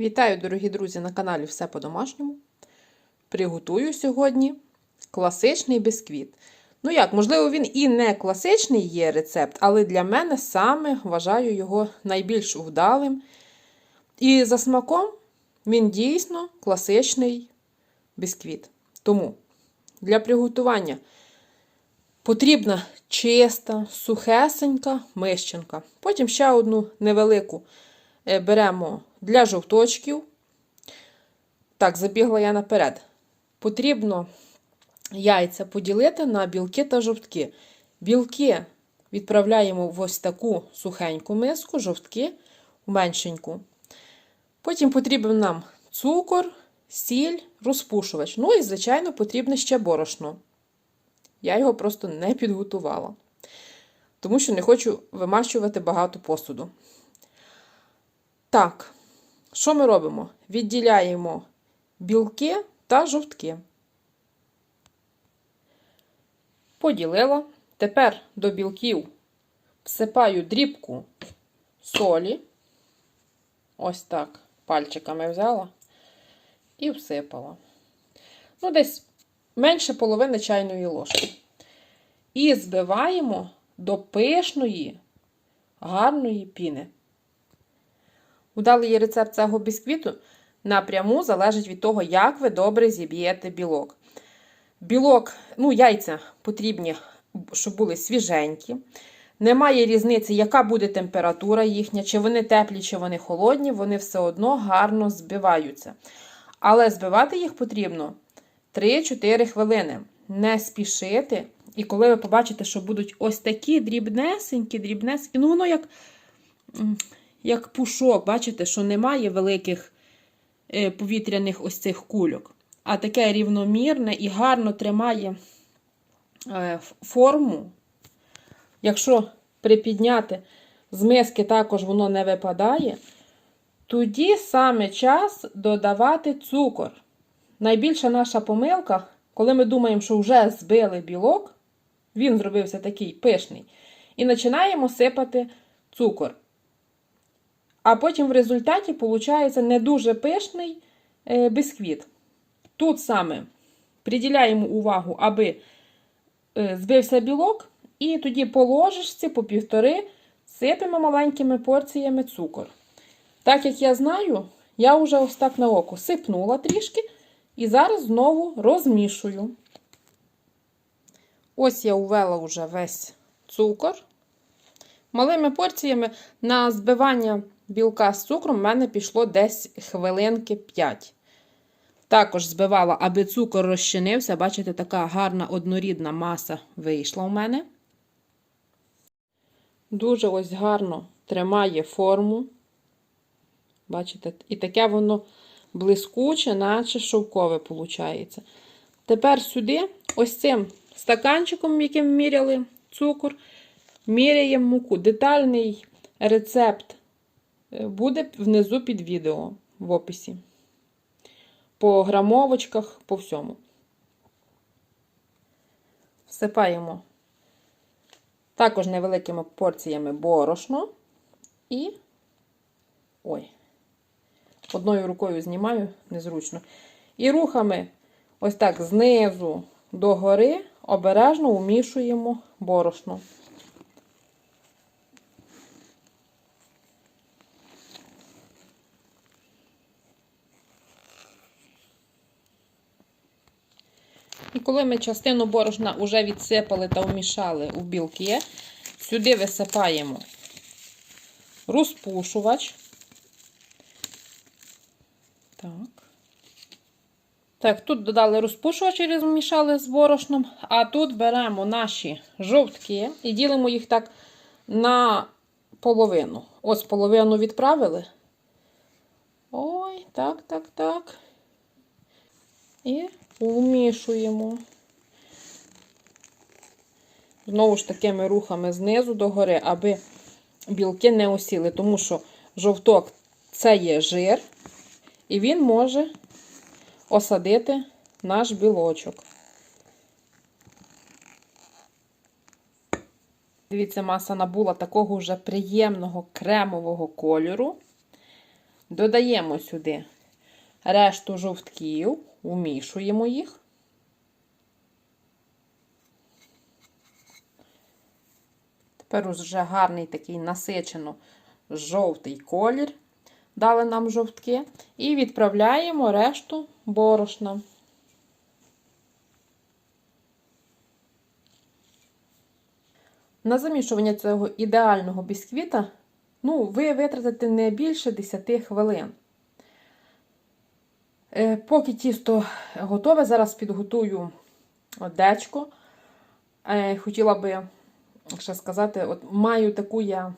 Вітаю, дорогі друзі, на каналі Все по-домашньому. Приготую сьогодні класичний бісквіт. Ну як, можливо, він і не класичний є рецепт, але для мене саме вважаю його найбільш вдалим. І за смаком він дійсно класичний бісквіт. Тому для приготування потрібна чиста, сухесенька мищенка. Потім ще одну невелику е, беремо для жовточків. Так, забігла я наперед. Потрібно яйця поділити на білки та жовтки. Білки відправляємо в ось таку сухеньку миску, жовтки в меншеньку. Потім потрібен нам цукор, сіль, розпушувач. Ну і, звичайно, потрібне ще борошно. Я його просто не підготувала, тому що не хочу вимащувати багато посуду. Так, що ми робимо? Відділяємо білки та жовтки. Поділила. Тепер до білків всипаю дрібку солі. Ось так, пальчиками взяла і всипала. Ну, десь менше половини чайної ложки. І збиваємо до пишної, гарної піни. Удалий рецепт цього бісквіту напряму залежить від того, як ви добре зіб'єте білок. Білок, ну, яйця потрібні, щоб були свіженькі. Немає різниці, яка буде температура їхня, чи вони теплі, чи вони холодні, вони все одно гарно збиваються. Але збивати їх потрібно 3-4 хвилини. Не спішити. І коли ви побачите, що будуть ось такі дрібнесенькі, дрібнесенькі, ну воно як як пушок, бачите, що немає великих е, повітряних ось цих кульок, а таке рівномірне і гарно тримає е, форму. Якщо припідняти з миски також воно не випадає, тоді саме час додавати цукор. Найбільша наша помилка, коли ми думаємо, що вже збили білок, він зробився такий пишний, і починаємо сипати цукор. А потім в результаті виходить не дуже пишний е, бісквіт. Тут саме приділяємо увагу, аби е, збився білок, і тоді по ложечці, по півтори, сипемо маленькими порціями цукор. Так як я знаю, я вже ось так на око сипнула трішки, і зараз знову розмішую. Ось я увела вже весь цукор. Малими порціями на збивання білка з цукром в мене пішло десь хвилинки 5. Також збивала, аби цукор розчинився. Бачите, така гарна однорідна маса вийшла у мене. Дуже ось гарно тримає форму. Бачите, і таке воно блискуче, наче шовкове виходить. Тепер сюди, ось цим стаканчиком, яким міряли цукор, міряємо муку. Детальний рецепт буде внизу під відео в описі. По грамовочках, по всьому. Всипаємо також невеликими порціями борошно і. Ой, одною рукою знімаю незручно. І рухами, ось так, знизу до гори, обережно умішуємо борошно. Коли ми частину борошна вже відсипали та вмішали у білки, сюди висипаємо розпушувач. Так. Так, тут додали розпушувач і розмішали з борошном, а тут беремо наші жовтки і ділимо їх так на половину. Ось половину відправили. Ой, так, так, так. І вмішуємо. Знову ж такими рухами знизу до гори, аби білки не осіли, тому що жовток це є жир, і він може осадити наш білочок. Дивіться, маса набула такого вже приємного кремового кольору. Додаємо сюди решту жовтків, умішуємо їх. Тепер уже гарний такий насичено жовтий колір. Дали нам жовтки. І відправляємо решту борошна. На замішування цього ідеального бісквіта, ну, ви витратите не більше 10 хвилин. Е, Поки тісто готове, зараз підготую дечко. Е, Хотіла би ще сказати, от маю таку я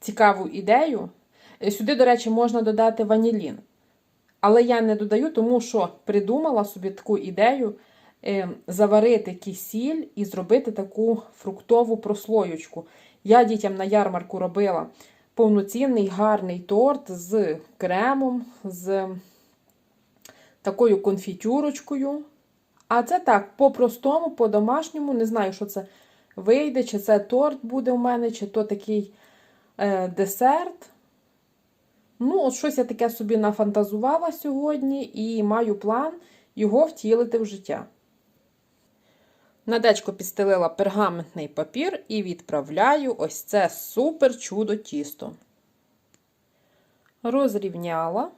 цікаву ідею. Е, Сюди, до речі, можна додати ванілін. Але я не додаю, тому що придумала собі таку ідею заварити кисіль і зробити таку фруктову прослоєчку. Я дітям на ярмарку робила повноцінний гарний торт з кремом, з такою конфітюрочкою. А це так, по-простому, по-домашньому, не знаю, що це вийде, чи це торт буде у мене, чи то такий е, десерт. Ну, от щось я таке собі нафантазувала сьогодні і маю план його втілити в життя. На дечко підстелила пергаментний папір і відправляю ось це супер чудо тісто. Розрівняла.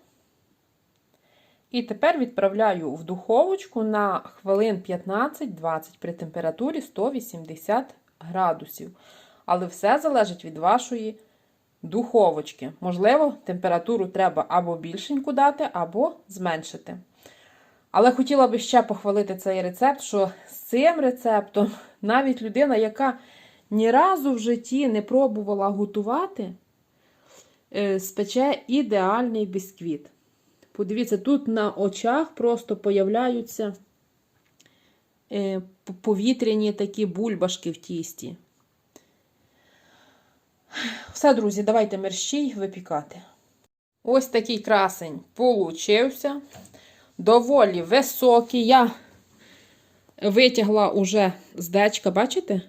І тепер відправляю в духовочку на хвилин 15-20 при температурі 180 градусів. Але все залежить від вашої духовочки. Можливо, температуру треба або більшеньку дати, або зменшити. Але хотіла би ще похвалити цей рецепт, що з цим рецептом навіть людина, яка ні разу в житті не пробувала готувати, е, спече ідеальний бісквіт. Подивіться, тут на очах просто появляються е, повітряні такі бульбашки в тісті. Все, друзі, давайте мерщій випікати. Ось такий красень получився. Доволі високий. Я витягла уже з дечка, бачите?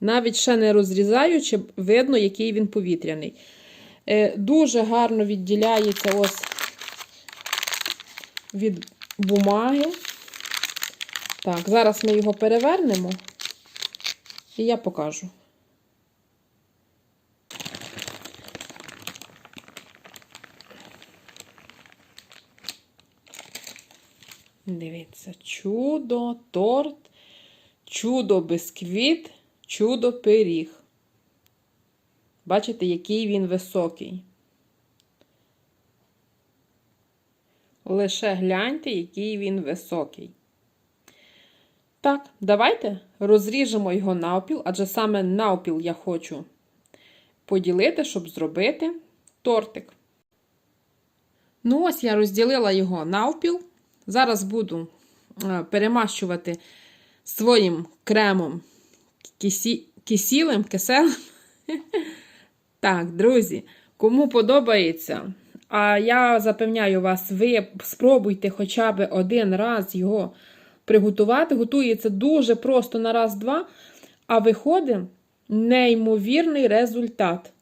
Навіть ще не розрізаючи, видно, який він повітряний. Е, Дуже гарно відділяється ось від бумаги. Так, зараз ми його перевернемо, і я покажу. Дивіться, чудо, торт, чудо бисквіт, чудо пиріг. Бачите, який він високий. Лише гляньте, який він високий. Так, давайте розріжемо його навпіл, адже саме навпіл я хочу поділити, щоб зробити тортик. Ну, ось я розділила його навпіл. Зараз буду е, перемащувати своїм кремом кисі... кисілим, киселем. Так, друзі, кому подобається, а я запевняю вас, ви спробуйте хоча б один раз його приготувати. Готується дуже просто на раз-два, а виходить неймовірний результат.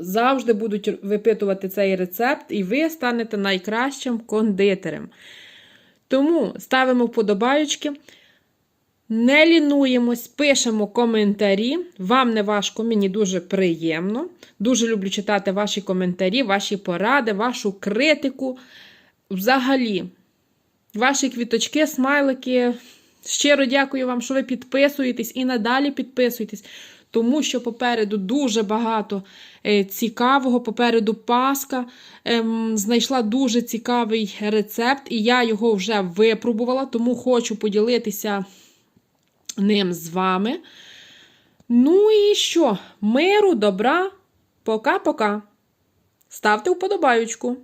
Завжди будуть випитувати цей рецепт, і ви станете найкращим кондитером. Тому ставимо вподобаючки. Не лінуємось, пишемо коментарі. Вам не важко, мені дуже приємно. Дуже люблю читати ваші коментарі, ваші поради, вашу критику. Взагалі, ваші квіточки, смайлики. Щиро дякую вам, що ви підписуєтесь і надалі підписуєтесь, тому що попереду дуже багато е, цікавого. Попереду Паска ем, знайшла дуже цікавий рецепт, і я його вже випробувала, тому хочу поділитися ним з вами. Ну і що? Миру, добра. Пока-пока. Ставте вподобаючку.